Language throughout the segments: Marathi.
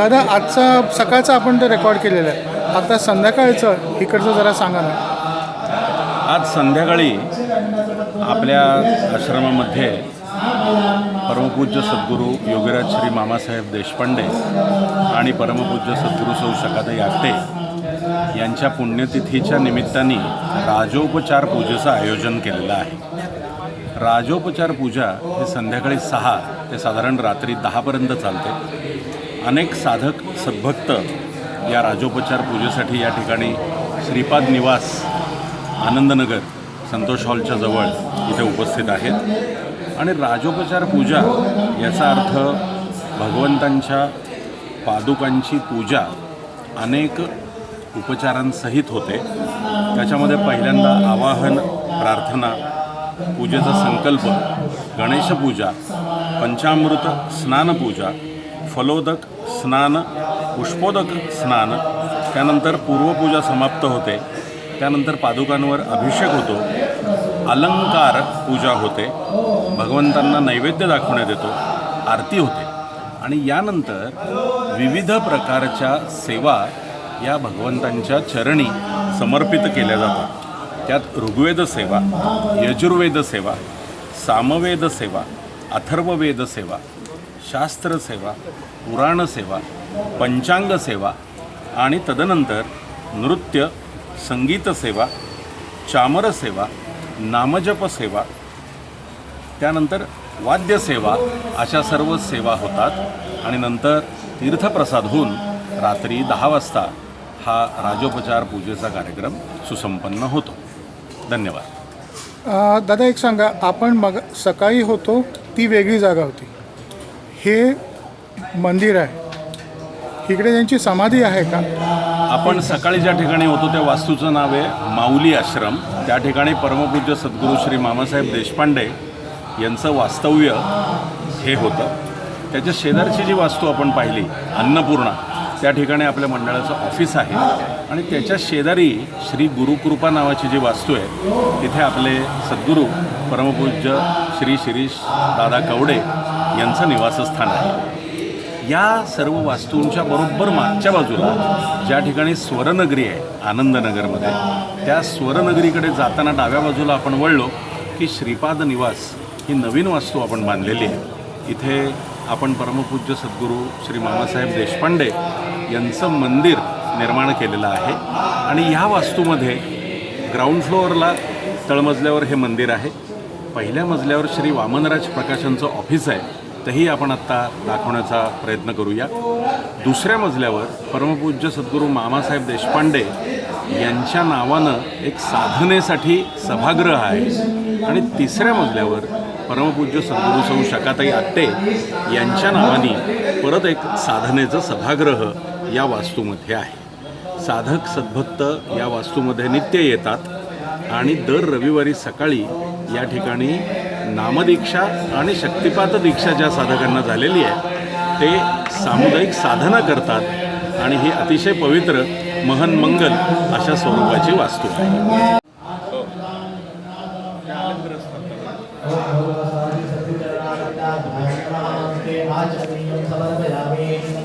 दादा आजचा सकाळचं आपण ते रेकॉर्ड केलेलं आहे. आता संध्याकाळचं इकडचं जरा सांगा ना. आज संध्याकाळी आपल्या आश्रमामध्ये परमपूज्य सद्गुरू योगीराज श्री मामासाहेब देशपांडे आणि परमपूज्य सद्गुरू सौ शकाताई आपटे यांच्या पुण्यतिथीच्या निमित्ताने राजोपचार पूजेचं आयोजन केलेलं आहे. राजोपचार पूजा ही संध्याकाळी सहा ते साधारण रात्री दहापर्यंत चालते. अनेक साधक सद्भक्त या राजोपचार पूजेसाठी या ठिकाणी श्रीपाद निवास आनंदनगर संतोष हॉलच्या जवळ इथे उपस्थित आहेत. आणि राजोपचार पूजा याचा अर्थ भगवंतांच्या पादुकांची पूजा अनेक उपचारांसहित होते. त्याच्यामध्ये पहिल्यांदा आवाहन प्रार्थना पूजेचा संकल्प गणेशपूजा पंचामृत स्नानपूजा फलोदक स्नान पुष्पोदक स्नान त्यानंतर पूर्वपूजा समाप्त होते. त्यानंतर पादुकांवर अभिषेक होतो. अलंकार पूजा होते. भगवंतांना नैवेद्य दाखवण्यात येतो. आरती होते. आणि यानंतर विविध प्रकारच्या सेवा या भगवंतांच्या चरणी समर्पित केल्या जातात. त्यात ऋग्वेद सेवा यजुर्वेद सेवा सामवेद सेवा अथर्ववेद सेवा शास्त्र सेवा पुराण सेवा पंचांग सेवा आणि तदनंतर नृत्य संगीत सेवा चामर सेवा नामजप सेवा त्यानंतर वाद्यसेवा अशा सर्व सेवा होतात. आणि नंतर तीर्थप्रसाद होऊन रात्री दहा वाजता हा राजोपचार पूजेचा कार्यक्रम सुसंपन्न होतो. धन्यवाद. दादा एक सांगा आपण मग सकाळी होतो ती वेगळी जागा होती. हे मंदिर आहे. इकडे त्यांची समाधी आहे का? आपण सकाळी ज्या ठिकाणी होतो त्या वास्तूचं नाव आहे माऊली आश्रम. त्या ठिकाणी परमपूज्य सद्गुरू श्री मामासाहेब देशपांडे यांचं वास्तव्य हे होतं. त्याच्या शेजारची जी वास्तू आपण पाहिली अन्नपूर्णा त्या ठिकाणी आपल्या मंडळाचं ऑफिस आहे. आणि त्याच्या शेजारी श्री गुरुकृपा नावाची जी वास्तू आहे तिथे आपले सद्गुरू परमपूज्य श्री शिरीष दादा कवडे यांचं निवासस्थान आहे. या सर्व वास्तूंच्या बरोबर मागच्या बाजूला ज्या ठिकाणी स्वरनगरी आहे आनंदनगरमध्ये त्या स्वरनगरीकडे जाताना डाव्या बाजूला आपण वळलो की श्रीपाद निवास ही नवीन वास्तू आपण बांधलेली आहे. इथे आपण परमपूज्य सद्गुरू श्री मामासाहेब देशपांडे यांचं मंदिर निर्माण केलेलं आहे आणि ह्या वास्तूमध्ये ग्राउंड फ्लोअरला तळमजल्यावर हे मंदिर आहे. पहिल्या मजल्यावर श्री वामनराज प्रकाशनचं ऑफिस आहे. तेही आपण आत्ता दाखवण्याचा प्रयत्न करूया. दुसऱ्या मजल्यावर परमपूज्य सद्गुरू मामासाहेब देशपांडे यांच्या नावानं एक साधनेसाठी सभागृह आहे. आणि तिसऱ्या मजल्यावर परमपूज्य सद्गुरू सौ शकाताई आत्ते यांच्या नावाने परत एक साधनेचं सभागृह या वास्तूमध्ये आहे. साधक सद्भक्त या वास्तूमध्ये नित्य येतात आणि दर रविवारी सकाळी या ठिकाणी नामदीक्षा आणि शक्तिपात दीक्षा ज्या साधकांना झालेली आहे ते सामुदायिक साधना करतात आणि ही अतिशय पवित्र महन मंगल अशा स्वरूपाची वास्तू आहे.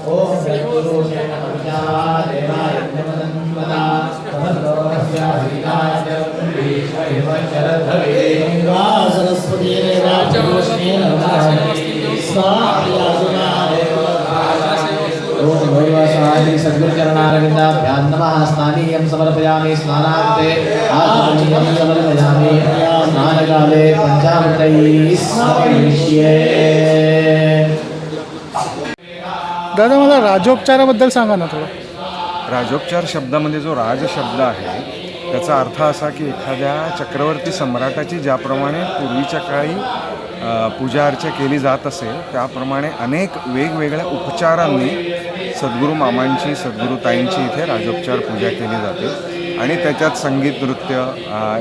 हो. सद्गुरुचरणारविन्दाभ्यां नमः स्नानीयं समर्पयामि स्नानान्ते समर्पयामि स्नानकाले पञ्चामृतैः दादा मला राजोपचाराबद्दल सांगा ना थोडं. राजोपचार शब्दामध्ये जो राज शब्द आहे त्याचा अर्थ असा की एखाद्या चक्रवर्ती सम्राटाची ज्याप्रमाणे पूर्वीच्या काळी पूजा अर्चा केली जात असेल त्याप्रमाणे अनेक वेगवेगळ्या उपचारांनी सद्गुरू मामांची सद्गुरूताईंची इथे राजोपचार पूजा केली जाते. आणि त्याच्यात संगीत नृत्य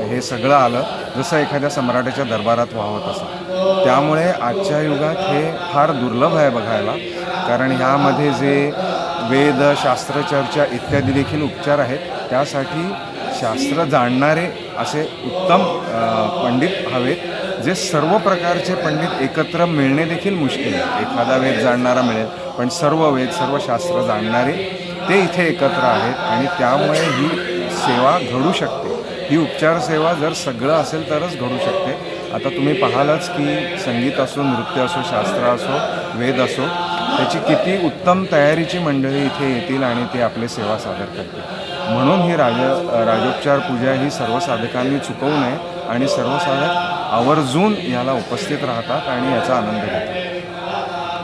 हे सगळं आलं. जसं एखाद्या सम्राटाच्या दरबारात वाहत असं त्यामुळे आजच्या युगात हे फार दुर्लभ आहे बघायला. कारण ह्यामध्ये जे वेद शास्त्रचर्चा इत्यादी देखील उपचार आहेत. त्यासाठी शास्त्र जाणणारे असे उत्तम पंडित हवेत. जे सर्व प्रकारचे पंडित एकत्र मिळणे देखील मुश्किल आहे. एखादा वेद जाणणारा मिळेल पण सर्व वेद सर्व शास्त्र जाणणारे ते इथे एकत्र आहेत आणि त्यामुळे ही सेवा घडू शकते. ही उपचार सेवा जर सगळं असेल तरच घडू शकते. आता तुम्ही पाहालच की संगीत असो नृत्य असो शास्त्र असो वेद असो त्याची किती उत्तम तयारीची मंडळी इथे येतील आणि ते आपले सेवा सादर करतील. म्हणून ही राज राजोपचार पूजा ही सर्व साधकांनी चुकवू नये आणि सर्व साधक आवर्जून याला उपस्थित राहतात आणि याचा आनंद घेतात.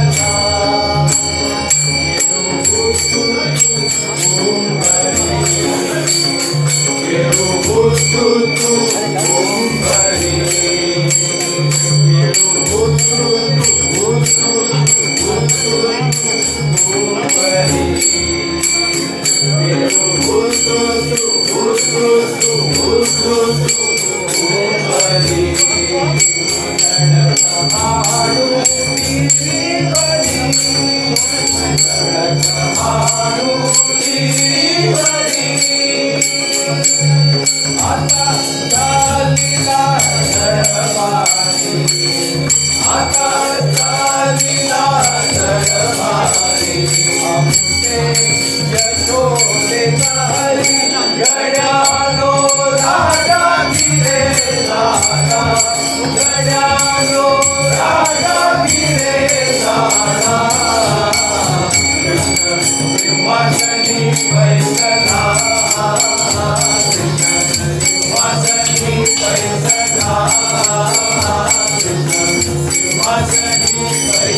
oh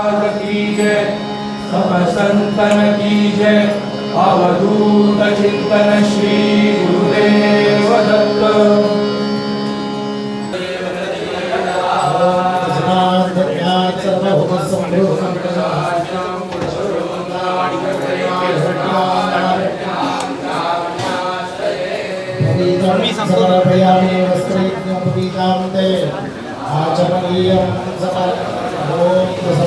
मात की जय सब संतन की जय, अवधूत चिंतन श्री गुरुदेव दत्त। समर्पयामि वस्त्रैज्ञोपवीतां ते आचमनीयं